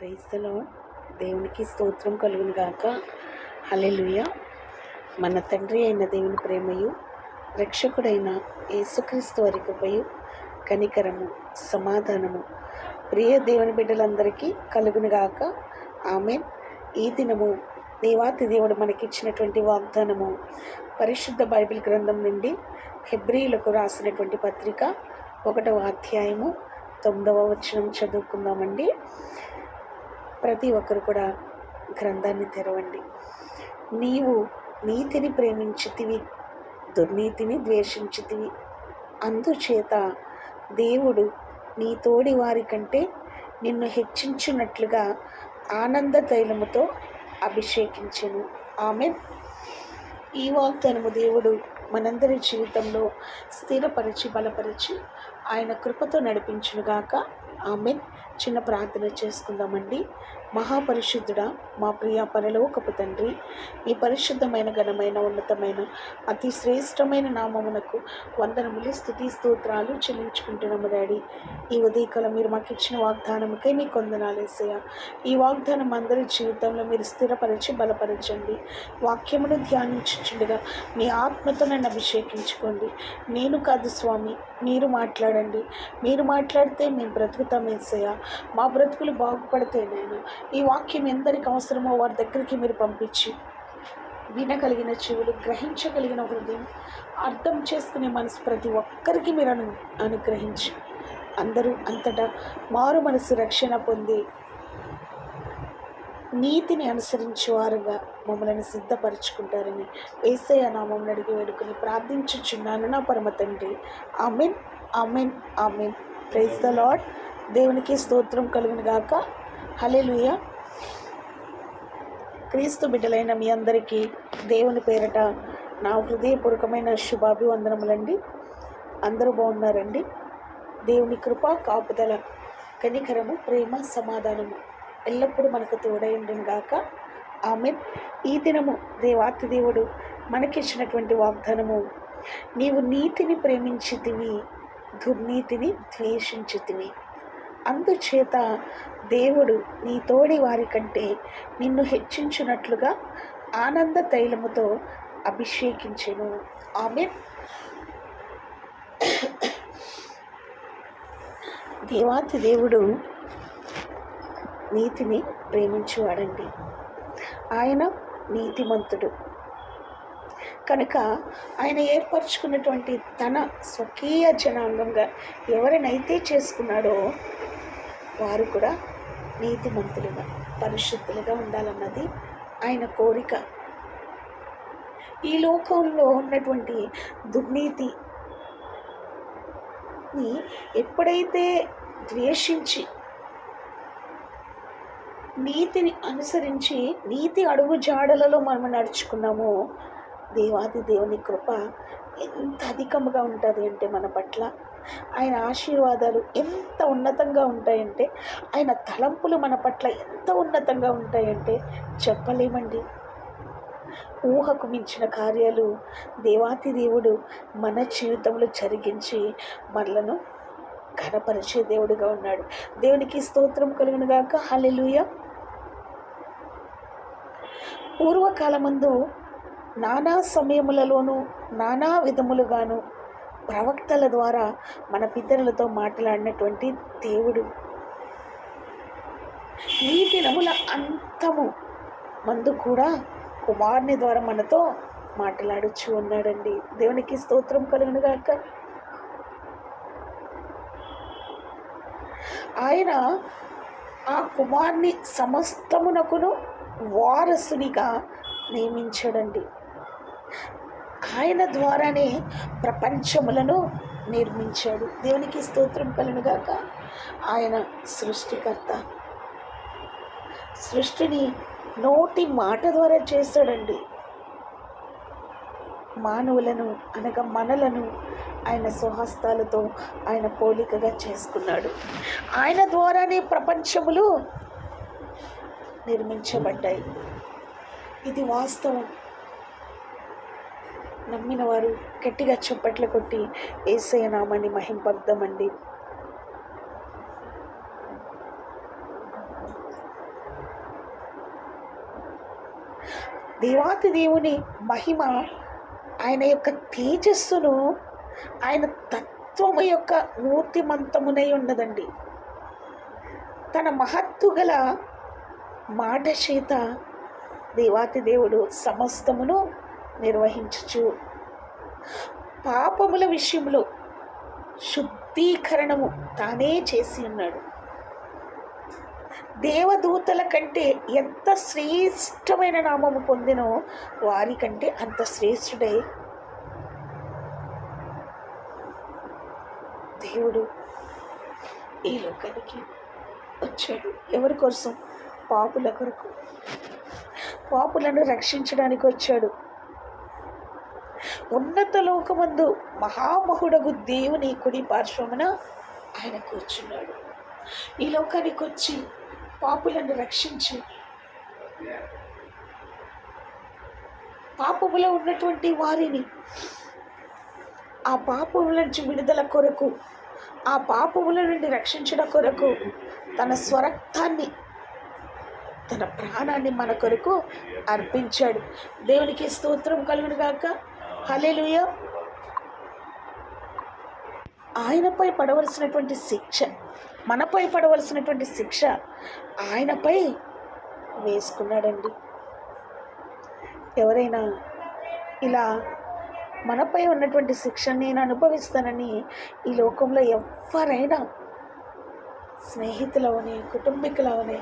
క్రైస్తలో దేవునికి స్తోత్రం కలుగును గాక. అలెలుయ మన తండ్రి అయిన దేవుని ప్రేమయు రక్షకుడైన యేసుక్రీస్తు వారి కృపయు కనికరము సమాధానము ప్రియ దేవుని బిడ్డలందరికీ కలుగును గాక. ఆమె ఈ దినము దేవాతి దేవుడు మనకిచ్చినటువంటి వాగ్దానము పరిశుద్ధ బైబిల్ గ్రంథం నుండి హెబ్రిలకు రాసినటువంటి పత్రిక ఒకటవ అధ్యాయము తొమ్మిదవ వచనం చదువుకుందామండి. ప్రతి ఒక్కరు కూడా గ్రంథాన్ని తెరవండి. నీవు నీతిని ప్రేమించితివి దుర్నీతిని ద్వేషించితివి. అందుచేత దేవుడు నీ తోడి వారి కంటే నిన్ను హెచ్చించినట్లుగా ఆనంద తైలముతో అభిషేకించెను. ఆమె ఈ వాగ్దానము దేవుడు మనందరి జీవితంలో స్థిరపరిచి బలపరిచి ఆయన కృపతో నడిపించునుగాక. ఆమె చిన్న ప్రార్థన చేసుకుందామండి. మహాపరిశుద్ధుడా మా ప్రియ పరలోకపు తండ్రి ఈ పరిశుద్ధమైన ఘనమైన ఉన్నతమైన అతి శ్రేష్టమైన నామమునకు వందనములు స్థుతి స్తోత్రాలు చెల్లించుకుంటున్నాము డాడీ. ఈ ఉదయకాల మీరు మాకు ఇచ్చిన వాగ్దానముకై మీకు వందనాలేసయ్య ఈ వాగ్దానం అందరి జీవితంలో మీరు స్థిరపరిచి బలపరచండి. వాక్యమును ధ్యానించుండగా మీ ఆత్మతో నన్ను అభిషేకించుకోండి. నేను కాదు స్వామి మీరు మాట్లాడండి. మీరు మాట్లాడితే మేము బ్రతుకుతాం ఏసయ్య. మా బ్రతుకులు బాగుపడితే నేను ఈ వాక్యం ఎందరికి అవసరమో వారి దగ్గరికి మీరు పంపించి వినగలిగిన చెవులు గ్రహించగలిగిన హృదయం అర్థం చేసుకునే మనసు ప్రతి ఒక్కరికి మీరు అను అనుగ్రహించి అందరూ అంతటా మారు మనసు రక్షణ పొంది నీతిని అనుసరించేవారుగా మమ్మల్ని సిద్ధపరచుకుంటారని ఏసయ్య నామం అడిగి వేడుకుని ప్రార్థించుచున్నాను నా పరమ తండ్రి. Amen amen amen. Praise the Lord దేవునికి స్తోత్రం కలుగును గాక. హలెలుయ క్రీస్తు బిడ్డలైన మీ అందరికీ దేవుని పేరట నా హృదయపూర్వకమైన శుభాభివందనములండి. అందరూ బాగున్నారండి? దేవుని కృప కాపుదల కనికరము ప్రేమ సమాధానము ఎల్లప్పుడూ మనకు తోడైండును గాక. ఆమె ఈ దినము దేవాతి దేవుడు మనకిచ్చినటువంటి వాగ్దానము నీవు నీతిని ప్రేమించితివి దుర్నీతిని ద్వేషించితివి. అందుచేత దేవుడు నీ తోడి వారి కంటే నిన్ను హెచ్చించున్నట్లుగా ఆనంద తైలముతో అభిషేకించెను. ఆమె దేవాతి దేవుడు నీతిని ప్రేమించువాడండి. ఆయన నీతిమంతుడు. కనుక ఆయన ఏర్పరచుకున్నటువంటి తన స్వకీయ జనాంగంగా ఎవరినైతే చేసుకున్నాడో వారు కూడా నీతిమంతులుగా పరిశుద్ధులుగా ఉండాలన్నది ఆయన కోరిక. ఈ లోకంలో ఉన్నటువంటి దుర్నీతిని ఎప్పుడైతే ద్వేషించి నీతిని అనుసరించి నీతి అడుగు జాడలలో మనం నడుచుకున్నామో దేవాది దేవుని కృప ఎంత అధికముగా ఉంటుంది అంటే మన పట్ల ఆయన ఆశీర్వాదాలు ఎంత ఉన్నతంగా ఉంటాయంటే ఆయన తలంపులు మన పట్ల ఎంత ఉన్నతంగా ఉంటాయంటే చెప్పలేమండి. ఊహకు మించిన కార్యాలు దేవాతి దేవుడు మన జీవితంలో జరిగించి మనలను ఘనపరిచే దేవుడిగా ఉన్నాడు. దేవునికి స్తోత్రం కలుగునుగాక హలెలుయ పూర్వకాలమందు నానా సమయములలోనూ నానా విధములుగాను ప్రవక్తల ద్వారా మన పితరులతో మాట్లాడినటువంటి దేవుడు. ఈ దినముల అంతము మందు కూడా కుమారుని ద్వారా మనతో మాట్లాడుచు ఉన్నాడండి దేవునికి స్తోత్రం కలుగునుగాక ఆయన ఆ కుమార్ని సమస్తమునకును వారసునిగా నియమించాడండి. ఆయన ద్వారానే ప్రపంచములను నిర్మించాడు. దేవునికి స్తోత్రం కలుగుగాక ఆయన సృష్టికర్త. సృష్టిని నోటి మాట ద్వారా చేశాడండి. మానవులను అనగా మనలను ఆయన స్వహస్తాలతో ఆయన పోలికగా చేసుకున్నాడు. ఆయన ద్వారానే ప్రపంచములు నిర్మించబడ్డాయి. ఇది వాస్తవం. నమ్మిన వారు గట్టిగా చెప్పట్లు కొట్టి ఏసయ నామాన్ని మహింపద్దామండి దేవాతి దేవుని మహిమ ఆయన యొక్క తేజస్సును ఆయన తత్వము యొక్క మూర్తిమంతమునై ఉన్నదండి. తన మహత్తు గల మాట చేత దేవాతి దేవుడు సమస్తమును నిర్వహించుచు. పాపముల విషయంలో శుద్ధీకరణము తానే చేసి ఉన్నాడు. దేవదూతల కంటే ఎంత శ్రేష్టమైన నామము పొందినో వారి కంటే అంత శ్రేష్ఠుడై. దేవుడు ఈ లోకానికి వచ్చాడు. ఎవరి కోసం? పాపుల కొరకు. పాపులను రక్షించడానికి వచ్చాడు. ఉన్నత లోకమందు మహామహుడగు దేవుని కుడి పార్శ్వమున ఆయన కూర్చున్నాడు. ఈ లోకానికి వచ్చి పాపులను రక్షించి. పాపములో ఉన్నటువంటి వారిని ఆ పాపముల నుంచి విడుదల కొరకు ఆ పాపముల నుండి రక్షించడం కొరకు తన స్వరక్తాన్ని తన ప్రాణాన్ని మన కొరకు అర్పించాడు. దేవునికి స్తోత్రం కలుగును గాక ఆయనపై పడవలసినటువంటి శిక్ష మనపై పడవలసినటువంటి శిక్ష ఆయనపై వేసుకున్నాడండి. ఎవరైనా ఇలా మనపై ఉన్నటువంటి శిక్ష నేను అనుభవిస్తానని ఈ లోకంలో ఎవరైనా స్నేహితులవని కుటుంబీకులవని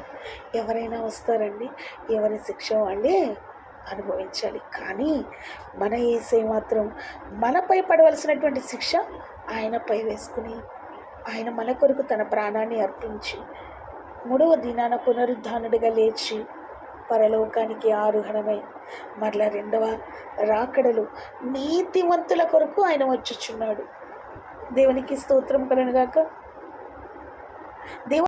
ఎవరైనా వస్తారండి? ఎవరి శిక్ష వాళ్ళే అనుభవించాలి. కానీ మన ఏసై మాత్రం మనపై పడవలసినటువంటి శిక్ష ఆయనపై వేసుకుని ఆయన మన కొరకు తన ప్రాణాన్ని అర్పించి మూడవ దినాన పునరుద్ధానుడిగా లేచి పరలోకానికి ఆరుహణమై మరల రెండవ రాకడలు నీతివంతుల కొరకు ఆయన వచ్చుచున్నాడు. దేవునికి స్తోత్రం కలనుగాక దేవు